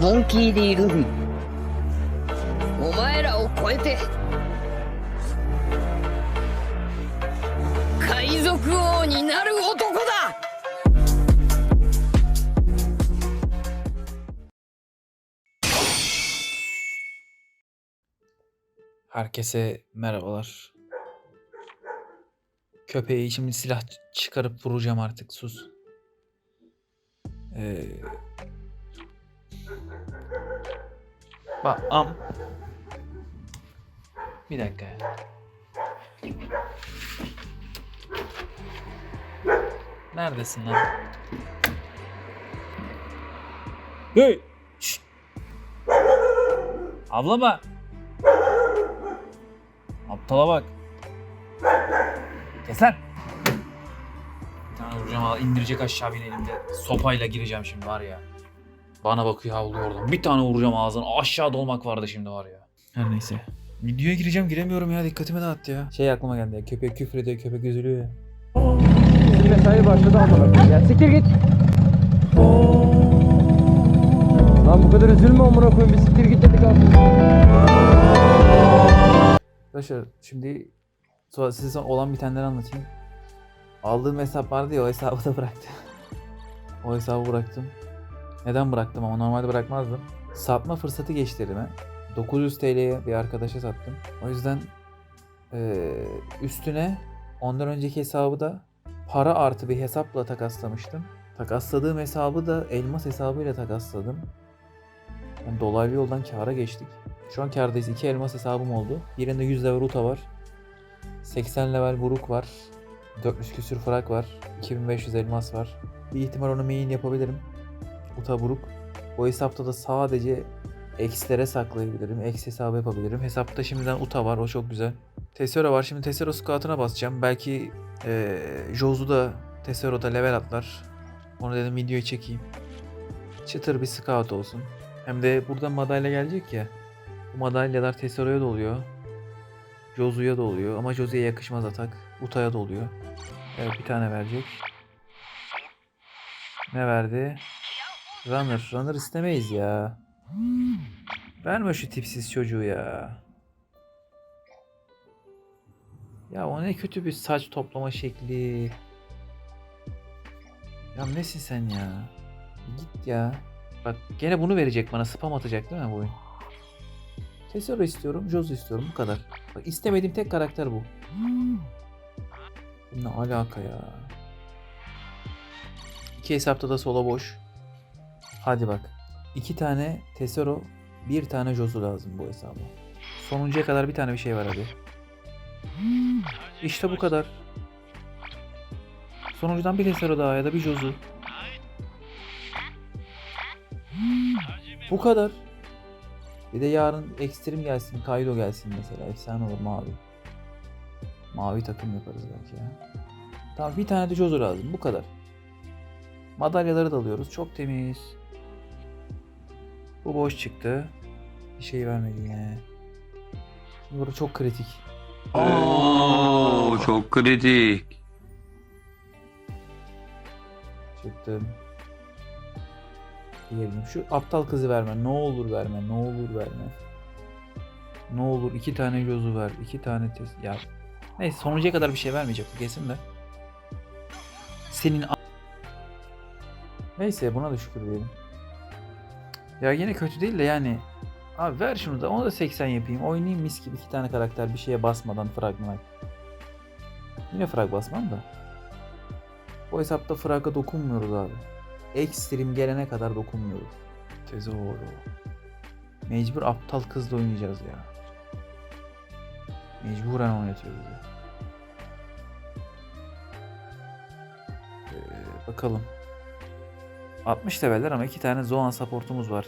モンキー・ディ・ルフィお前らを超えて海賊王になる男だ Herkese merhabalar. Köpeği şimdi silah ç- çıkarıp vuracağım artık sus. Ee... Bak am. Bir dakika ya. Neredesin lan? Hey! Şşt! Ablama! Aptala bak. Kes lan. Bir tane vuracağım indirecek aşağı beni elimde. Sopayla gireceğim şimdi var ya. Bana bakıyor havlıyor oradan. Bir tane vuracağım ağzına. Aşağı dolmak vardı şimdi var ya. Her neyse. Videoya gireceğim giremiyorum ya dikkatimi dağıttı ya. Şey aklıma geldi ya köpek küfür ediyor köpek üzülüyor ya. Mesai başladı amına Ya siktir git. Lan bu kadar üzülme amına koyayım. Bir siktir git dedik abi. Arkadaşlar şimdi size son olan bitenleri anlatayım. Aldığım hesap vardı ya o hesabı da bıraktım. o hesabı bıraktım. Neden bıraktım ama normalde bırakmazdım. Satma fırsatı geçti elime. 900 TL'ye bir arkadaşa sattım. O yüzden eee, üstüne ondan önceki hesabı da para artı bir hesapla takaslamıştım. Takasladığım hesabı da elmas hesabıyla takasladım. Yani dolaylı yoldan kâra geçtik. Şu an kârdayız. İki elmas hesabım oldu. Birinde 100 level Uta var. 80 level Buruk var. 400 küsür frak var. 2500 elmas var. Bir ihtimal onu main yapabilirim. Uta Buruk. O hesapta da sadece X'lere saklayabilirim. X hesabı yapabilirim. Hesapta şimdiden Uta var. O çok güzel. Tesero var. Şimdi Tesero scout'una basacağım. Belki eee Jozu da Tesero'da level atlar. Onu dedim videoyu çekeyim. Çıtır bir scout olsun. Hem de buradan madalya gelecek ya. Bu madalyalar Tesero'ya da oluyor. Jozu'ya da oluyor ama Jozu'ya yakışmaz atak. Uta'ya da oluyor. Evet bir tane verecek. Ne verdi? Runner. Runner istemeyiz ya. Verme şu tipsiz çocuğu ya. Ya o ne kötü bir saç toplama şekli. Ya nesin sen ya? Git ya. Bak gene bunu verecek bana. Spam atacak değil mi bu oyun? Tesoro istiyorum, Jozu istiyorum. Bu kadar. Bak istemediğim tek karakter bu. Ne alaka ya? İki hesapta da solo boş. Hadi bak. İki tane Tesoro, bir tane Jozu lazım bu hesaba. Sonuncuya kadar bir tane bir şey var hadi. İşte bu kadar. Sonuncudan bir Tesoro daha ya da bir Jozu. Bu kadar. Bir de yarın ekstrem gelsin, Kaido gelsin mesela. Efsane olur mavi. Mavi takım yaparız belki ya. Tamam bir tane de Jozo lazım. Bu kadar. Madalyaları da alıyoruz. Çok temiz. Bu boş çıktı. Bir şey vermedi yine. Burada çok kritik. Oo, çok kritik. Çıktım. Diyelim. Şu aptal kızı verme. Ne olur verme. Ne olur verme. Ne olur iki tane Jozu ver. iki tane tes... Ya neyse sonuncuya kadar bir şey vermeyecek bu kesin de. Senin Neyse buna da şükür diyelim. Ya yine kötü değil de yani Abi ver şunu da onu da 80 yapayım. Oynayayım mis gibi iki tane karakter bir şeye basmadan fragman. Yine frag basmam da. Bu hesapta frag'a dokunmuyoruz abi. Ekstrem gelene kadar dokunmuyoruz. Tezoro. Mecbur aptal kızla oynayacağız ya. Mecburen oynatıyor bizi. Ee, bakalım. 60 leveller ama iki tane Zoan supportumuz var.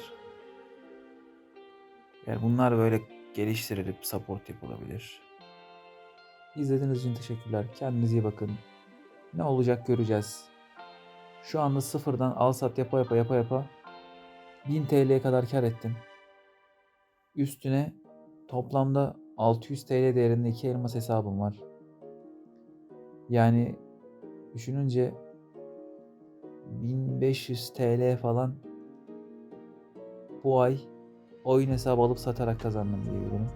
Yani bunlar böyle geliştirilip support yapılabilir. İzlediğiniz için teşekkürler. Kendinize iyi bakın. Ne olacak göreceğiz. Şu anda sıfırdan al sat yapa yapa yapa yapa 1000 TL'ye kadar kar ettim. Üstüne toplamda 600 TL değerinde iki elmas hesabım var. Yani düşününce 1500 TL falan bu ay oyun hesabı alıp satarak kazandım diyebilirim.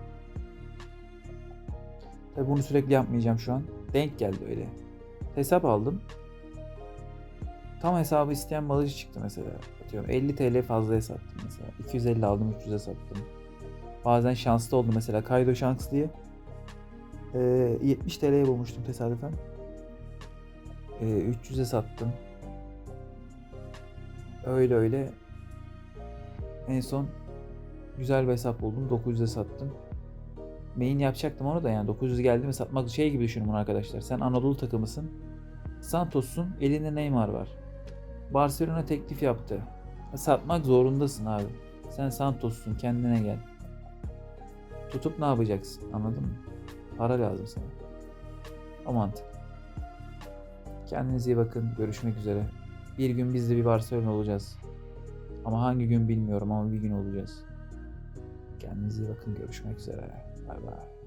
Tabi bunu sürekli yapmayacağım şu an. Denk geldi öyle. Hesap aldım. Tam hesabı isteyen balıcı çıktı mesela. Atıyorum 50 TL fazla sattım mesela. 250 aldım 300'e sattım. Bazen şanslı oldu mesela. Kaydo şans diye. Ee, 70 TL'ye bulmuştum tesadüfen. Ee, 300'e sattım. Öyle öyle. En son güzel bir hesap buldum. 900'e sattım. Main yapacaktım onu da yani 900 geldi mi satmak şey gibi düşünün bunu arkadaşlar. Sen Anadolu takımısın. Santos'sun. Elinde Neymar var. Barcelona teklif yaptı. Satmak zorundasın abi. Sen Santos'sun. Kendine gel. Tutup ne yapacaksın? Anladın mı? Para lazım sana. O mantık. Kendinize iyi bakın. Görüşmek üzere. Bir gün biz de bir Barcelona olacağız. Ama hangi gün bilmiyorum ama bir gün olacağız. Kendinize iyi bakın. Görüşmek üzere. Bay bay.